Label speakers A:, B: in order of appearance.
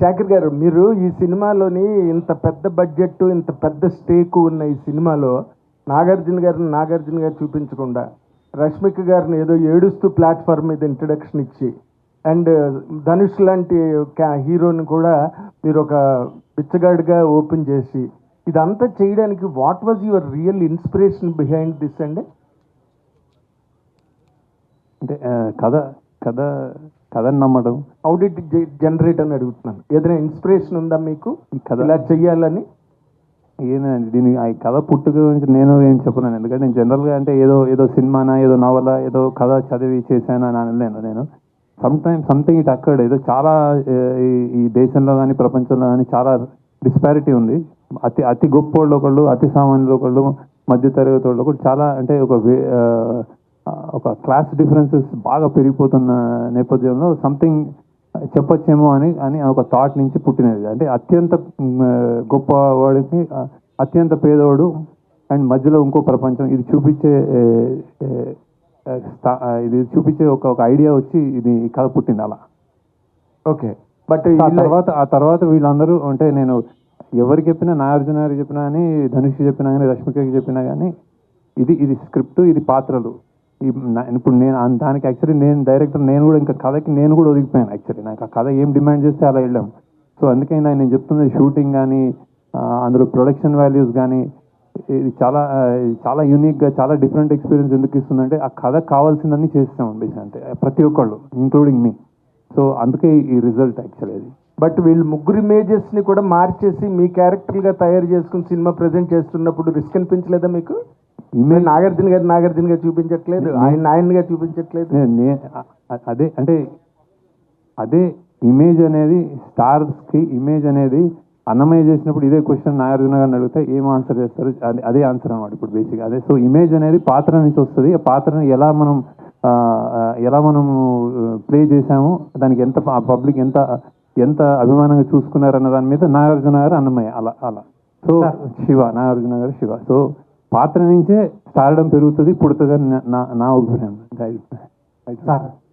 A: శాఖర్ గారు మీరు ఈ సినిమాలోని ఇంత పెద్ద బడ్జెట్ ఇంత పెద్ద స్టేక్ ఉన్న ఈ సినిమాలో నాగార్జున గారిని నాగార్జున గారు చూపించకుండా రష్మిక గారిని ఏదో ఏడుస్తూ ప్లాట్ఫామ్ మీద ఇంట్రడక్షన్ ఇచ్చి అండ్ ధనుష్ లాంటి హీరోని కూడా మీరు ఒక బిచ్చగాడిగా ఓపెన్ చేసి ఇదంతా చేయడానికి what was your real inspiration behind this అండి?
B: అంటే కథ కథ కథని నమ్మడం
A: హౌ డిడ్ జనరేట్ అని అడుగుతున్నాను. ఏదైనా ఇన్స్పిరేషన్ ఉందా మీకు?
B: ఈ కథ
A: ఇలా చెయ్యాలని?
B: ఏంటంటే దీని ఆ కథ పుట్టుక గురించి నేను ఏం చెప్పలేను. ఎందుకంటే నేను జనరల్గా అంటే ఏదో ఏదో సినిమానా ఏదో నవల ఏదో కథ చదివి చేశాను అని అనలేను నేను. సమ్ టైమ్ సంథింగ్ ఇట్ అక్కడ ఏదో చాలా ఈ- దేశంలో కానీ ప్రపంచంలో కానీ చాలా డిస్పారిటీ ఉంది. అతి అతి గొప్ప వాళ్ళు ఒకళ్ళు అతి సామాన్యులు ఒకళ్ళు మధ్య తరగతి వాళ్ళు ఒకళ్ళు చాలా అంటే ఒక ఒక క్లాస్ డిఫరెన్సెస్ బాగా పెరిగిపోతున్న నేపథ్యంలో సంథింగ్ చెప్పొచ్చేమో అని అని ఒక థాట్ నుంచి పుట్టినది. అంటే అత్యంత మ్, గొప్ప వాడికి ఆ, అత్యంత పేదవాడు అండ్ మధ్యలో ఇంకో ప్రపంచం. ఇది చూపించే ఇది చూపించే ఒక ఒక ఐడియా వచ్చి ఇది కథ పుట్టింది అలా.
A: ఓకే. బట్
B: ఆ తర్వాత ఆ తర్వాత వీళ్ళందరూ అంటే నేను ఎవరికి చెప్పినా నాగార్జున గారికి చెప్పినా కానీ ధనుష్ చెప్పినా కానీ రష్మికకి చెప్పినా కానీ ఇది ఇది స్క్రిప్ట్ ఇది పాత్రలు. ఈ ఇప్పుడు నేను దానికి యాక్చువల్లీ నేను డైరెక్టర్ నేను కూడా ఇంకా కథకి నేను కూడా ఒదిగిపోయాను యాక్చువల్లీ నాకు ఆ కథ ఏం డిమాండ్ చేస్తే అలా వెళ్ళాం. సో అందుకని నా- నేను చెప్తుంది షూటింగ్ కానీ అందులో ప్రొడక్షన్ వాల్యూస్ కానీ ఇది చాలా చాలా యూనిక్గా చాలా డిఫరెంట్ ఎక్స్పీరియన్స్ ఎందుకు ఇస్తుందంటే ఆ కథ కావాల్సిందని చేస్తాం బేసిక్ అంటే ప్రతి ఒక్కళ్ళు ఇంక్లూడింగ్ మీ సో అందుకే ఈ రిజల్ట్ యాక్చువల్లీ అది.
A: బట్ వీళ్ళు ముగ్గురు ఇమేజెస్ని కూడా మార్చేసి మీ క్యారెక్టర్గా తయారు చేసుకుని సినిమా ప్రెజెంట్ చేస్తున్నప్పుడు రిస్క్ అనిపించలేదా మీకు? నాగార్జున గారు నాగార్జున గారు చూపించట్లేదు ఆయన ఆయనగా చూపించట్లేదు.
B: అదే అంటే అదే ఇమేజ్ అనేది స్టార్స్కి ఇమేజ్ అనేది అన్నమయ్య చేసినప్పుడు ఇదే క్వశ్చన్ నాగార్జున గారిని అడిగితే ఏం ఆన్సర్ చేస్తారు? అదే ఆన్సర్ అనమాట ఇప్పుడు బేసిక్ అదే సో ఇమేజ్ అనేది పాత్ర నుంచి వస్తుంది. ఆ పాత్రని ఎలా మనం ఎలా మనం ప్లే చేసాము దానికి ఎంత పబ్లిక్ ఎంత ఎంత అభిమానంగా చూసుకున్నారు అన్న దాని మీద నాగార్జున గారు అన్నమయ్య అలా అలా. సో శివ నాగార్జున గారు శివ. సో పాత్ర నుంచే స్టారడం పెరుగుతుంది పుడుతుంది అని నా- నా నా అభిప్రాయం.
A: సార్